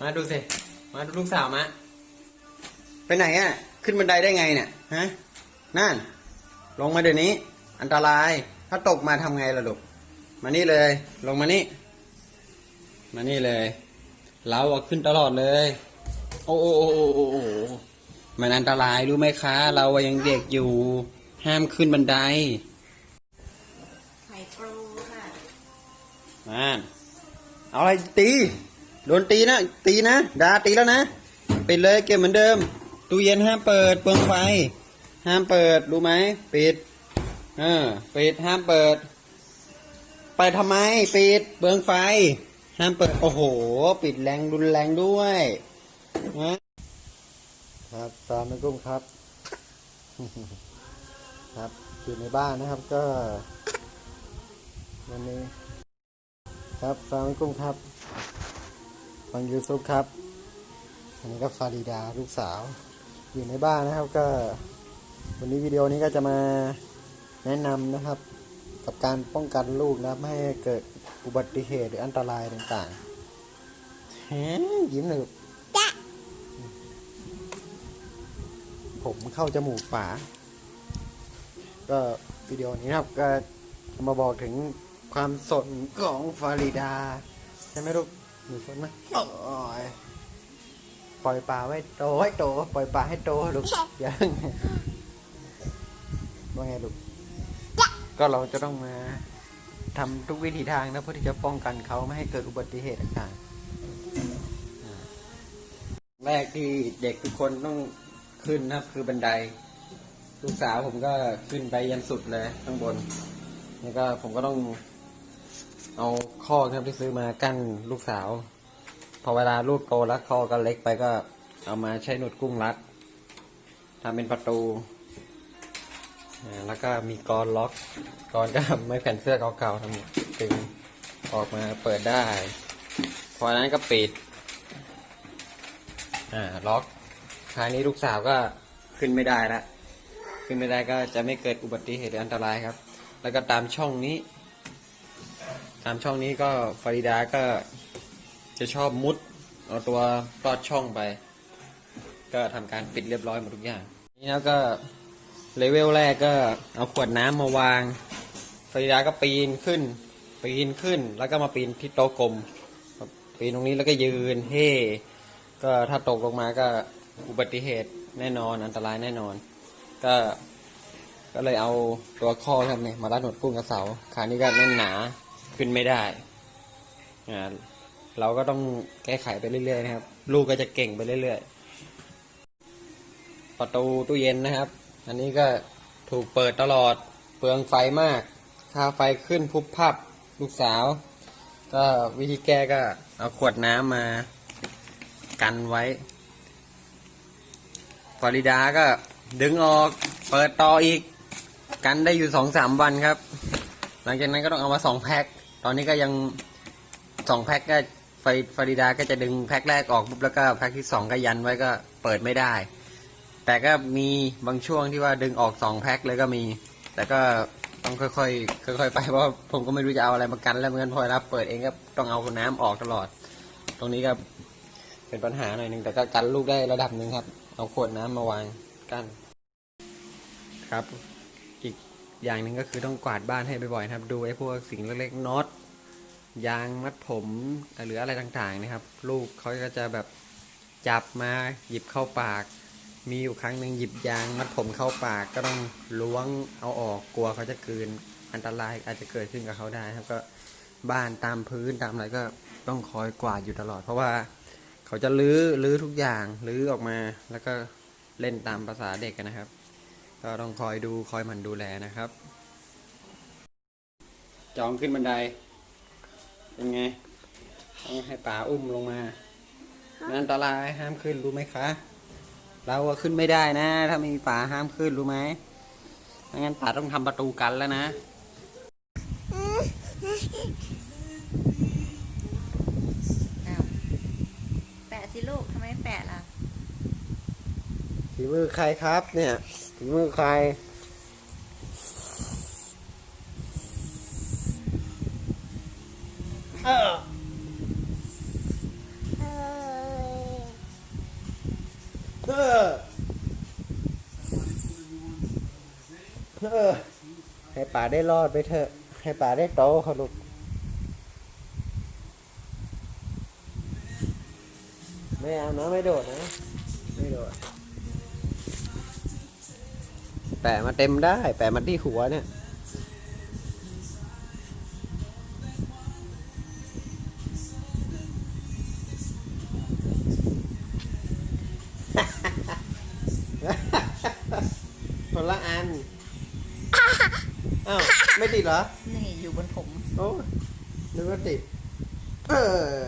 มาดูสิ มาดูลูกสาวมา ไปไหนอะ ขึ้นบันไดได้ไงเนี่ย ฮะ นั่น ลงมาเดี๋ยวนี้ อันตราย ถ้าตกมาทำไงล่ะลูก มานี่เลย ลงมานี่ มานี่เลย เราอะขึ้นตลอดเลยโอ้โอ้โอ้โอ้โอ้โอ้มันอันตรายรู้ไหมคะ เราอะยังเด็กอยู่ ห้ามขึ้นบันไดไข่ปรูค่ะมาเอาอะไรตี โดนตีนะ ตีนะดาตีแล้วนะ ปิดเลยเก็บเหมือนเดิม ตู้เย็นห้ามเปิดเปลืองไฟ ห้ามเปิด รู้ไหม ปิด เออ ปิด ห้ามเปิด ไปทำไม ปิด เปลืองไฟ ห้ามเปิด โอ้โห ปิดแรงรุนแรงด้วยนะครับสามนักุ้งครับ ครับอยู่ในบ้านนะครับก็วันนี้ ครับฟามกุ้งครับ ฟังยูซุปครับ อันนี้ก็ฟาริดาลูกสาว อยู่ในบ้านนะครับก็ วันนี้วิดีโอนี้ก็จะมาแนะนำนะครับ กับการป้องกันลูกนะครับ ไม่ให้เกิดอุบัติเหตุหรืออันตรายต่างๆแฮะยิ้มหน่อยลูกผมเข้าจมูกป๋าก็วิดีโอนี้นะครับก็จะมาบอกถึงความสนของฟาริดา ใช่ไหมลูก หนูสนไหมโอ้ยปล่อยปลาไว้โตให้โตปล่อยปลาให้โตลูกยังว่าไงลูกก็เราจะต้องมาทำทุกวิธีทางนะเพื่อที่จะป้องกันเขาไม่ให้เกิดอุบัติเหตุต่างๆอ่าแรกที่เด็กทุกคนต้องขึ้นนะครับ คือบันได ลูกสาวผมก็ขึ้นไปยันสุดเลยข้างบน แล้วก็ผมก็ต้อง เอาข้อครับที่ซื้อมากั้นลูกสาว พอเวลาลูกโตแล้วคอก็เล็กไปก็เอามาใช้หนวดกุ้งรัดทำเป็นประตู แล้วก็มีกรอนล็อกกรอนก็ไม่แผ่นเสื้อเก่าๆทำดึงออกมาเปิดได้ พอนั้นก็ปิด อ่าล็อกคราวนี้ลูกสาวก็ขึ้นไม่ได้ละขึ้นไม่ได้ก็จะไม่เกิดอุบัติเหตุอันตรายครับ แล้วก็ตามช่องนี้ ตามช่องนี้ก็ฟาริดาก็จะชอบมุดเอาตัวลอดช่องไป ก็ทำการปิดเรียบร้อยหมดทุกอย่าง นี่แล้วก็เลเวลแรกก็เอาขวดน้ำมาวางฟาริดาก็ปีนขึ้น ปีนขึ้นแล้วก็มาปีนที่โต๊ะกลม ปีนตรงนี้แล้วก็ยืนเฮ่ก็ถ้าตกลงมาก็อุบัติเหตุแน่นอนอันตรายแน่นอน ก็ก็เลยเอาตัวข้อครับเนี่ยมารัดหนวดกุ้งกับเสาขานี้ก็แน่นหนา ขึ้นไม่ได้อ่าเราก็ต้องแก้ไขไปเรื่อยๆนะครับ ลูกก็จะเก่งไปเรื่อยๆ ประตูตู้เย็นนะครับ อันนี้ก็ถูกเปิดตลอด เปลืองไฟมาก ค่าไฟขึ้นพุบพับลูกสาว ก็วิธีแก้ก็เอาขวดน้ำมากันไว้ฟลอริดาก็ดึงออก เปิดต่ออีก กันได้อยู่สองสามวันครับ หลังจากนั้นก็ต้องเอามาสองแพ็ค ตอนนี้ก็ยังสองแพ็คก็ไฟฟลอริดาก็จะดึงแพ็คแรกออกปุ๊บแล้วก็แพ็คที่สองก็ยันไว้ก็เปิดไม่ได้ แต่ก็มีบางช่วงที่ว่าดึงออกสองแพ็คเลยก็มี แต่ก็ต้องค่อยๆค่อยๆไปเพราะผมก็ไม่รู้จะเอาอะไรมากันแล้วเมือนกันพอรับเปิดเองก็ต้องเอาน้ำออกตลอด ตรงนี้ก็เป็นปัญหาหน่อยหนึ่งแต่ก็กันลูกได้ระดับหนึ่งครับ เอาขวดน้ำมาวางกั้นครับ อย่างหนึ่งก็คือต้องกวาดบ้านให้บ่อยๆนะครับ ดูไอ้พวกสิ่งเล็กๆน็อตยางมัดผมหรืออะไรต่างๆนะครับ ลูกเขาก็จะแบบจับมาหยิบเข้าปาก มีอยู่ครั้งหนึ่งหยิบยางมัดผมเข้าปากก็ต้องล้วงเอาออกกลัวเขาจะกืนอันตรายอาจจะเกิดขึ้นกับเขาได้ครับก็บ้านตามพื้นตามอะไรก็ต้องคอยกวาดอยู่ตลอด เพราะว่าเขาจะลื้อลื้อทุกอย่างลื้อออกมาแล้วก็เล่นตามภาษาเด็กกันนะครับ ก็ต้องคอยดูคอยหมั่นดูแลนะครับ จองขึ้นบันได เป็นไง ต้องให้ป๋าอุ้มลงมามันอันตรายห้ามขึ้นรู้ไหมคะ เราอะขึ้นไม่ได้นะ ถ้าไม่มีป๋าห้ามขึ้นรู้ไหมไม่งั้นป๋าต้องทำประตูกันแล้วนะอ้าวแปะสิลูกทำไมแปะล่ะ ฝีมือใครครับเนี่ยฝีมือใครเอออเออให้ป่าได้รอดไปเถอะ ให้ป่าได้โตเขาลูกไม่เอานะไม่โดดนะ ไม่โดด แปะมาเต็มได้ แปะมาที่หัวเนี่ยคนละอัน อ้าว ไม่ติดเหรอ นี่อยู่บนผม โอ้นึกว่าติด เออ